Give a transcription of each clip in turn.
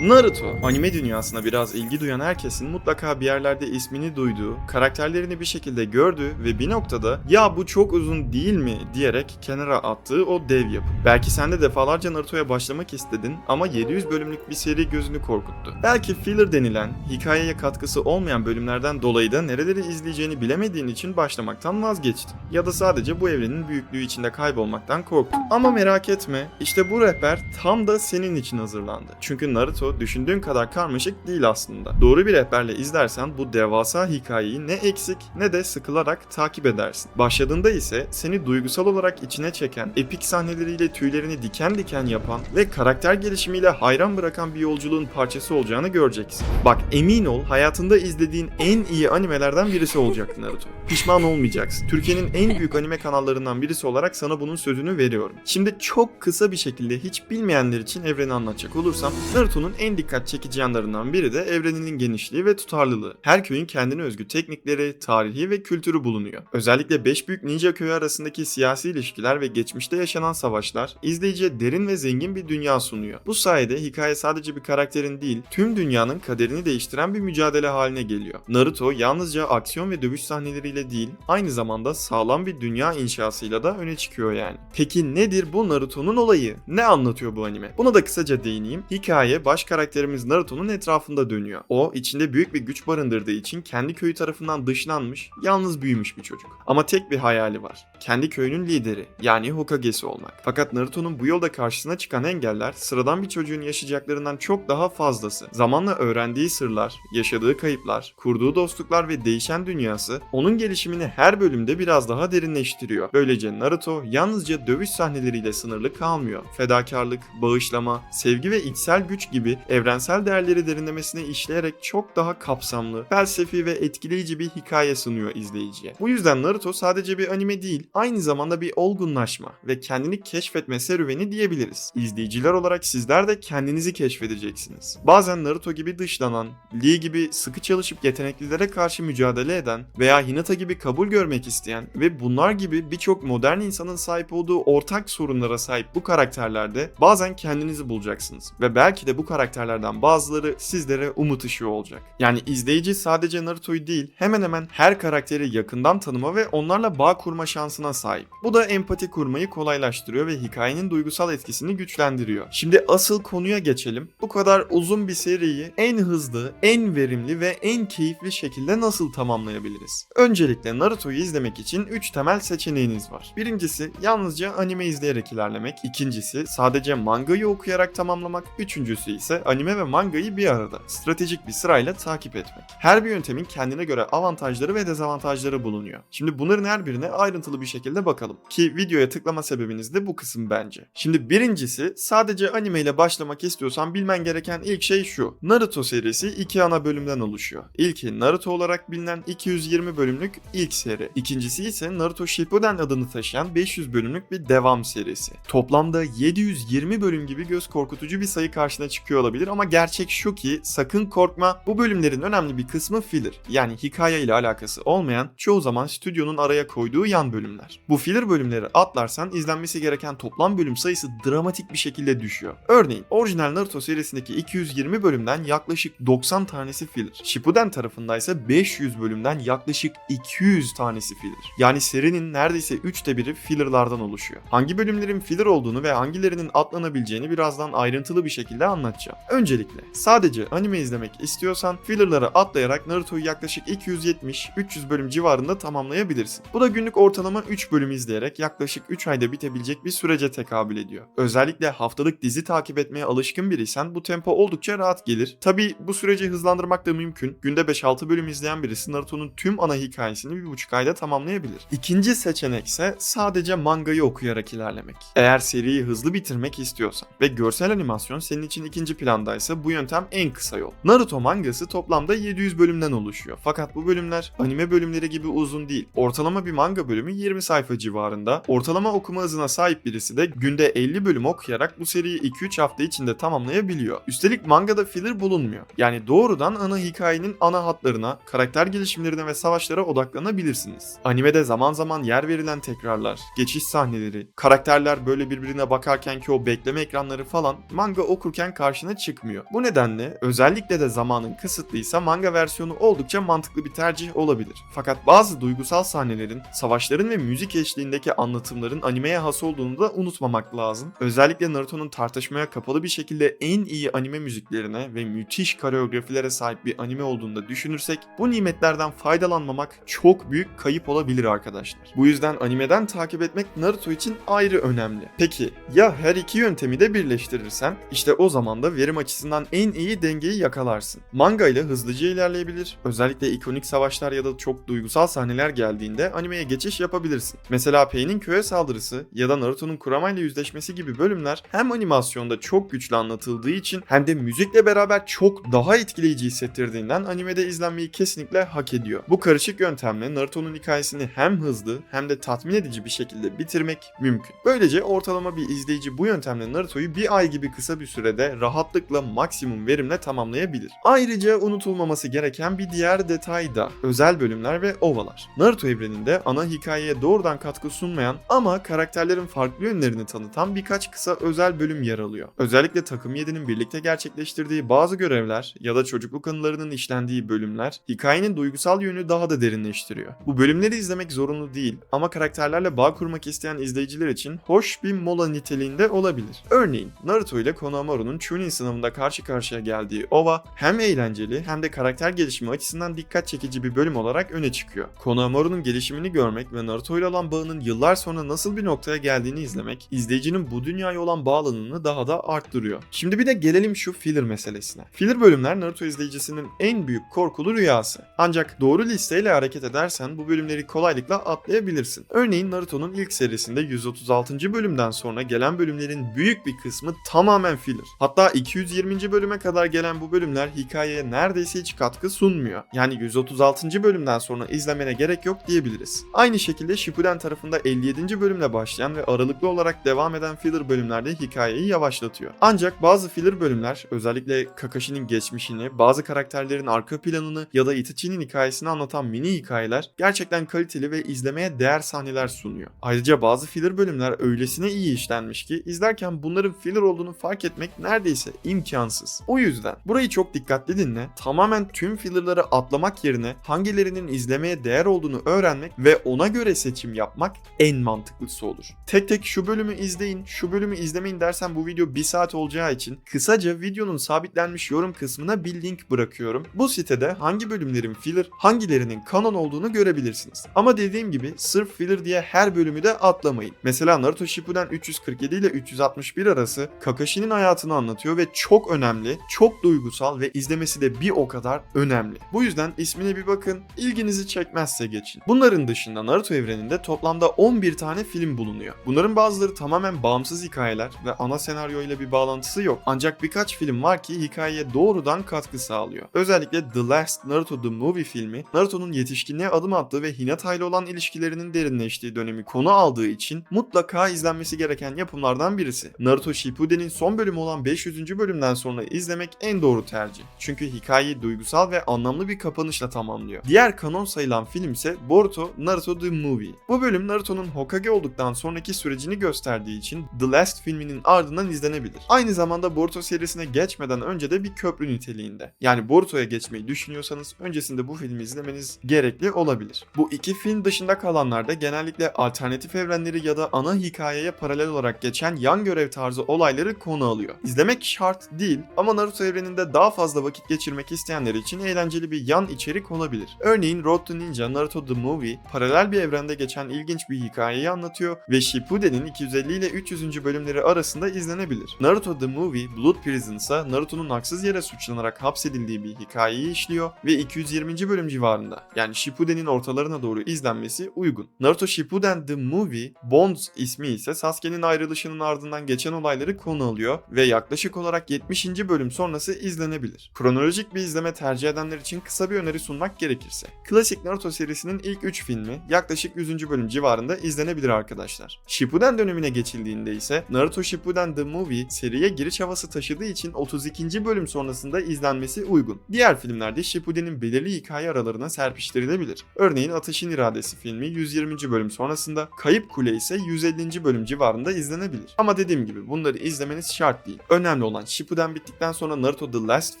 Naruto, anime dünyasına biraz ilgi duyan herkesin mutlaka bir yerlerde ismini duyduğu, karakterlerini bir şekilde gördüğü ve bir noktada ya bu çok uzun değil mi diyerek kenara attığı o dev yapı. Belki sen de defalarca Naruto'ya başlamak istedin ama 700 bölümlük bir seri gözünü korkuttu. Belki filler denilen, hikayeye katkısı olmayan bölümlerden dolayı da nereleri izleyeceğini bilemediğin için başlamaktan vazgeçtin. Ya da sadece bu evrenin büyüklüğü içinde kaybolmaktan korktun. Ama merak etme, işte bu rehber tam da senin için hazırlandı. Çünkü Naruto düşündüğün kadar karmaşık değil aslında. Doğru bir rehberle izlersen bu devasa hikayeyi ne eksik ne de sıkılarak takip edersin. Başladığında ise seni duygusal olarak içine çeken, epik sahneleriyle tüylerini diken diken yapan ve karakter gelişimiyle hayran bırakan bir yolculuğun parçası olacağını göreceksin. Bak emin ol hayatında izlediğin en iyi animelerden birisi olacak Naruto. Pişman olmayacaksın. Türkiye'nin en büyük anime kanallarından birisi olarak sana bunun sözünü veriyorum. Şimdi çok kısa bir şekilde hiç bilmeyenler için evreni anlatacak olursam Naruto'nun en dikkat çekici yanlarından biri de evreninin genişliği ve tutarlılığı. Her köyün kendine özgü teknikleri, tarihi ve kültürü bulunuyor. Özellikle 5 büyük ninja köyü arasındaki siyasi ilişkiler ve geçmişte yaşanan savaşlar izleyiciye derin ve zengin bir dünya sunuyor. Bu sayede hikaye sadece bir karakterin değil, tüm dünyanın kaderini değiştiren bir mücadele haline geliyor. Naruto yalnızca aksiyon ve dövüş sahneleriyle değil, aynı zamanda sağlam bir dünya inşasıyla da öne çıkıyor yani. Peki nedir bu Naruto'nun olayı? Ne anlatıyor bu anime? Buna da kısaca değineyim. Hikaye baş karakterimiz Naruto'nun etrafında dönüyor. O içinde büyük bir güç barındırdığı için kendi köyü tarafından dışlanmış, yalnız büyümüş bir çocuk. Ama tek bir hayali var. Kendi köyünün lideri yani Hokage'si olmak. Fakat Naruto'nun bu yolda karşısına çıkan engeller sıradan bir çocuğun yaşayacaklarından çok daha fazlası. Zamanla öğrendiği sırlar, yaşadığı kayıplar, kurduğu dostluklar ve değişen dünyası onun gelişimini her bölümde biraz daha derinleştiriyor. Böylece Naruto yalnızca dövüş sahneleriyle sınırlı kalmıyor. Fedakarlık, bağışlama, sevgi ve içsel güç gibi evrensel değerleri derinlemesine işleyerek çok daha kapsamlı, felsefi ve etkileyici bir hikaye sunuyor izleyiciye. Bu yüzden Naruto sadece bir anime değil, aynı zamanda bir olgunlaşma ve kendini keşfetme serüveni diyebiliriz. İzleyiciler olarak sizler de kendinizi keşfedeceksiniz. Bazen Naruto gibi dışlanan, Lee gibi sıkı çalışıp yeteneklilere karşı mücadele eden veya Hinata gibi kabul görmek isteyen ve bunlar gibi birçok modern insanın sahip olduğu ortak sorunlara sahip bu karakterlerde bazen kendinizi bulacaksınız ve belki de bu karakterlerden bazıları sizlere umut ışığı olacak. Yani izleyici sadece Naruto'yu değil hemen hemen her karakteri yakından tanıma ve onlarla bağ kurma şansına sahip. Bu da empati kurmayı kolaylaştırıyor ve hikayenin duygusal etkisini güçlendiriyor. Şimdi asıl konuya geçelim. Bu kadar uzun bir seriyi en hızlı, en verimli ve en keyifli şekilde nasıl tamamlayabiliriz? Öncelikle Naruto'yu izlemek için 3 temel seçeneğiniz var. Birincisi yalnızca anime izleyerek ilerlemek. İkincisi sadece mangayı okuyarak tamamlamak. Üçüncüsü ise anime ve mangayı bir arada stratejik bir sırayla takip etmek. Her bir yöntemin kendine göre avantajları ve dezavantajları bulunuyor. Şimdi bunların her birine ayrıntılı bir şekilde bakalım. Ki videoya tıklama sebebiniz de bu kısım bence. Şimdi birincisi sadece anime ile başlamak istiyorsan bilmen gereken ilk şey şu. Naruto serisi iki ana bölümden oluşuyor. İlki Naruto olarak bilinen 220 bölümlük ilk seri. İkincisi ise Naruto Shippuden adını taşıyan 500 bölümlük bir devam serisi. Toplamda 720 bölüm gibi göz korkutucu bir sayı karşına çıkıyor olabilir ama gerçek şu ki sakın korkma bu bölümlerin önemli bir kısmı filler. Yani hikaye ile alakası olmayan çoğu zaman stüdyonun araya koyduğu yan bölümler. Bu filler bölümleri atlarsan izlenmesi gereken toplam bölüm sayısı dramatik bir şekilde düşüyor. Örneğin orijinal Naruto serisindeki 220 bölümden yaklaşık 90 tanesi filler. Shippuden tarafındaysa 500 bölümden yaklaşık 200 tanesi filler. Yani serinin neredeyse 3'te biri fillerlardan oluşuyor. Hangi bölümlerin filler olduğunu ve hangilerinin atlanabileceğini birazdan ayrıntılı bir şekilde anlatacağım. Öncelikle sadece anime izlemek istiyorsan fillerları atlayarak Naruto'yu yaklaşık 270-300 bölüm civarında tamamlayabilirsin. Bu da günlük ortalama 3 bölüm izleyerek yaklaşık 3 ayda bitebilecek bir sürece tekabül ediyor. Özellikle haftalık dizi takip etmeye alışkın biriysen bu tempo oldukça rahat gelir. Tabi bu süreci hızlandırmak da mümkün. Günde 5-6 bölüm izleyen birisi Naruto'nun tüm ana hikayesini 1,5 ayda tamamlayabilir. İkinci seçenek ise sadece mangayı okuyarak ilerlemek. Eğer seriyi hızlı bitirmek istiyorsan ve görsel animasyon senin için ikinci plandaysa bu yöntem en kısa yol. Naruto mangası toplamda 700 bölümden oluşuyor. Fakat bu bölümler anime bölümleri gibi uzun değil. Ortalama bir manga bölümü 20 sayfa civarında. Ortalama okuma hızına sahip birisi de günde 50 bölüm okuyarak bu seriyi 2-3 hafta içinde tamamlayabiliyor. Üstelik mangada filler bulunmuyor. Yani doğrudan ana hikayenin ana hatlarına, karakter gelişimlerine ve savaşlara odaklanabilirsiniz. Animede zaman zaman yer verilen tekrarlar, geçiş sahneleri, karakterler böyle birbirine bakarken ki o bekleme ekranları falan manga okurken karşına karşına çıkmıyor. Bu nedenle özellikle de zamanın kısıtlıysa manga versiyonu oldukça mantıklı bir tercih olabilir. Fakat bazı duygusal sahnelerin, savaşların ve müzik eşliğindeki anlatımların animeye has olduğunu da unutmamak lazım. Özellikle Naruto'nun tartışmaya kapalı bir şekilde en iyi anime müziklerine ve müthiş koreografilere sahip bir anime olduğunu da düşünürsek bu nimetlerden faydalanmamak çok büyük kayıp olabilir arkadaşlar. Bu yüzden animeden takip etmek Naruto için ayrı önemli. Peki ya her iki yöntemi de birleştirirsen işte o zaman da verim açısından en iyi dengeyi yakalarsın. Manga ile hızlıca ilerleyebilir. Özellikle ikonik savaşlar ya da çok duygusal sahneler geldiğinde animeye geçiş yapabilirsin. Mesela Pain'in köye saldırısı ya da Naruto'nun Kurama ile yüzleşmesi gibi bölümler hem animasyonda çok güçlü anlatıldığı için hem de müzikle beraber çok daha etkileyici hissettirdiğinden animede izlenmeyi kesinlikle hak ediyor. Bu karışık yöntemle Naruto'nun hikayesini hem hızlı hem de tatmin edici bir şekilde bitirmek mümkün. Böylece ortalama bir izleyici bu yöntemle Naruto'yu bir ay gibi kısa bir sürede rahatlıkla maksimum verimle tamamlayabilir. Ayrıca unutulmaması gereken bir diğer detay da özel bölümler ve ovalar. Naruto evreninde ana hikayeye doğrudan katkı sunmayan ama karakterlerin farklı yönlerini tanıtan birkaç kısa özel bölüm yer alıyor. Özellikle takım 7'nin birlikte gerçekleştirdiği bazı görevler ya da çocukluk anılarının işlendiği bölümler hikayenin duygusal yönünü daha da derinleştiriyor. Bu bölümleri izlemek zorunlu değil ama karakterlerle bağ kurmak isteyen izleyiciler için hoş bir mola niteliğinde olabilir. Örneğin Naruto ile Konohamaru'nun Chunin sınavında karşı karşıya geldiği ova hem eğlenceli hem de karakter gelişimi açısından dikkat çekici bir bölüm olarak öne çıkıyor. Konohamaru'nun gelişimini görmek ve Naruto ile olan bağının yıllar sonra nasıl bir noktaya geldiğini izlemek izleyicinin bu dünyaya olan bağlılığını daha da arttırıyor. Şimdi bir de gelelim şu filler meselesine. Filler bölümler Naruto izleyicisinin en büyük korkulu rüyası. Ancak doğru listeyle hareket edersen bu bölümleri kolaylıkla atlayabilirsin. Örneğin Naruto'nun ilk serisinde 136. bölümden sonra gelen bölümlerin büyük bir kısmı tamamen filler. Hatta 220. bölüme kadar gelen bu bölümler hikayeye neredeyse hiç katkı sunmuyor. Yani 136. bölümden sonra izlemene gerek yok diyebiliriz. Aynı şekilde Shippuden tarafında 57. bölümle başlayan ve aralıklı olarak devam eden filler bölümlerde hikayeyi yavaşlatıyor. Ancak bazı filler bölümler özellikle Kakashi'nin geçmişini, bazı karakterlerin arka planını ya da Itachi'nin hikayesini anlatan mini hikayeler gerçekten kaliteli ve izlemeye değer sahneler sunuyor. Ayrıca bazı filler bölümler öylesine iyi işlenmiş ki izlerken bunların filler olduğunu fark etmek neredeyse imkansız. O yüzden burayı çok dikkatli dinle. Tamamen tüm fillerları atlamak yerine hangilerinin izlemeye değer olduğunu öğrenmek ve ona göre seçim yapmak en mantıklısı olur. Tek tek şu bölümü izleyin, şu bölümü izlemeyin dersen bu video 1 saat olacağı için kısaca videonun sabitlenmiş yorum kısmına bir link bırakıyorum. Bu sitede hangi bölümlerin filler, hangilerinin kanon olduğunu görebilirsiniz. Ama dediğim gibi sırf filler diye her bölümü de atlamayın. Mesela Naruto Shippuden 347 ile 361 arası Kakashi'nin hayatını anlatıyor ve çok önemli, çok duygusal ve izlemesi de bir o kadar önemli. Bu yüzden ismine bir bakın, ilginizi çekmezse geçin. Bunların dışında Naruto evreninde toplamda 11 tane film bulunuyor. Bunların bazıları tamamen bağımsız hikayeler ve ana senaryo ile bir bağlantısı yok. Ancak birkaç film var ki hikayeye doğrudan katkı sağlıyor. Özellikle The Last Naruto The Movie filmi, Naruto'nun yetişkinliğe adım attığı ve Hinata ile olan ilişkilerinin derinleştiği dönemi konu aldığı için mutlaka izlenmesi gereken yapımlardan birisi. Naruto Shippuden'in son bölümü olan 500. bölümden sonra izlemek en doğru tercih. Çünkü hikayeyi duygusal ve anlamlı bir kapanışla tamamlıyor. Diğer kanon sayılan film ise Boruto Naruto The Movie. Bu bölüm Naruto'nun Hokage olduktan sonraki sürecini gösterdiği için The Last filminin ardından izlenebilir. Aynı zamanda Boruto serisine geçmeden önce de bir köprü niteliğinde. Yani Boruto'ya geçmeyi düşünüyorsanız öncesinde bu filmi izlemeniz gerekli olabilir. Bu iki film dışında kalanlarda genellikle alternatif evrenleri ya da ana hikayeye paralel olarak geçen yan görev tarzı olayları konu alıyor. İzlemek şart değil ama Naruto evreninde daha fazla vakit geçirmek isteyenler için eğlenceli bir yan içerik olabilir. Örneğin Road to Ninja Naruto The Movie paralel bir evrende geçen ilginç bir hikayeyi anlatıyor ve Shippuden'in 250 ile 300. bölümleri arasında izlenebilir. Naruto The Movie Blood Prison ise Naruto'nun haksız yere suçlanarak hapsedildiği bir hikayeyi işliyor ve 220. bölüm civarında yani Shippuden'in ortalarına doğru izlenmesi uygun. Naruto Shippuden The Movie Bonds ismi ise Sasuke'nin ayrılışının ardından geçen olayları konu alıyor ve yaklaşık olarak 70. bölüm sonrası izlenebilir. Kronolojik bir izleme tercih edenler için kısa bir öneri sunmak gerekirse. Klasik Naruto serisinin ilk 3 filmi yaklaşık 100. bölüm civarında izlenebilir arkadaşlar. Shippuden dönemine geçildiğinde ise Naruto Shippuden The Movie seriye giriş havası taşıdığı için 32. bölüm sonrasında izlenmesi uygun. Diğer filmlerde Shippuden'in belirli hikaye aralarına serpiştirilebilir. Örneğin Ateşin İradesi filmi 120. bölüm sonrasında, Kayıp Kule ise 150. bölüm civarında izlenebilir. Ama dediğim gibi bunları izlemeniz şart değil. Önemli olan olan Shippuden bittikten sonra Naruto The Last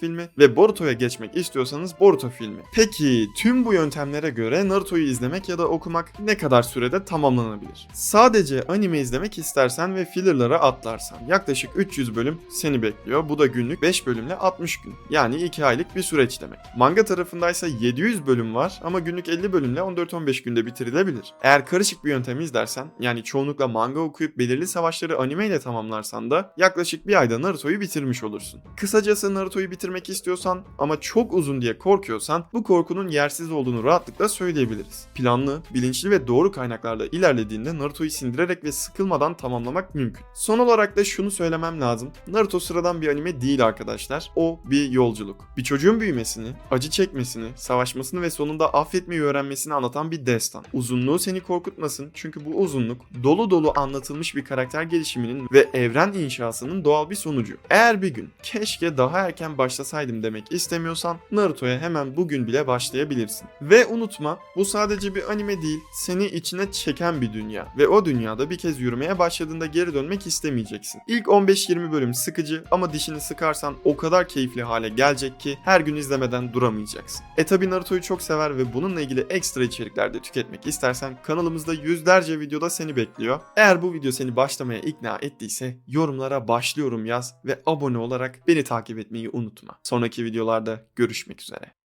filmi ve Boruto'ya geçmek istiyorsanız Boruto filmi. Peki tüm bu yöntemlere göre Naruto'yu izlemek ya da okumak ne kadar sürede tamamlanabilir? Sadece anime izlemek istersen ve fillerlara atlarsan yaklaşık 300 bölüm seni bekliyor. Bu da günlük 5 bölümle 60 gün. Yani 2 aylık bir süreç demek. Manga tarafındaysa 700 bölüm var ama günlük 50 bölümle 14-15 günde bitirilebilir. Eğer karışık bir yöntem izlersen yani çoğunlukla manga okuyup belirli savaşları anime ile tamamlarsan da yaklaşık bir ayda Naruto'yu bitirmiş olursun. Kısacası Naruto'yu bitirmek istiyorsan ama çok uzun diye korkuyorsan bu korkunun yersiz olduğunu rahatlıkla söyleyebiliriz. Planlı, bilinçli ve doğru kaynaklarla ilerlediğinde Naruto'yu sindirerek ve sıkılmadan tamamlamak mümkün. Son olarak da şunu söylemem lazım. Naruto sıradan bir anime değil arkadaşlar. O bir yolculuk. Bir çocuğun büyümesini, acı çekmesini, savaşmasını ve sonunda affetmeyi öğrenmesini anlatan bir destan. Uzunluğu seni korkutmasın çünkü bu uzunluk dolu dolu anlatılmış bir karakter gelişiminin ve evren inşasının doğal bir sonucu. Eğer bir gün keşke daha erken başlasaydım demek istemiyorsan Naruto'ya hemen bugün bile başlayabilirsin. Ve unutma bu sadece bir anime değil seni içine çeken bir dünya ve o dünyada bir kez yürümeye başladığında geri dönmek istemeyeceksin. İlk 15-20 bölüm sıkıcı ama dişini sıkarsan o kadar keyifli hale gelecek ki her gün izlemeden duramayacaksın. E tabi Naruto'yu çok sever ve bununla ilgili ekstra içerikler de tüketmek istersen kanalımızda yüzlerce videoda seni bekliyor. Eğer bu video seni başlamaya ikna ettiyse yorumlara başlıyorum yaz ve abone olarak beni takip etmeyi unutma. Sonraki videolarda görüşmek üzere.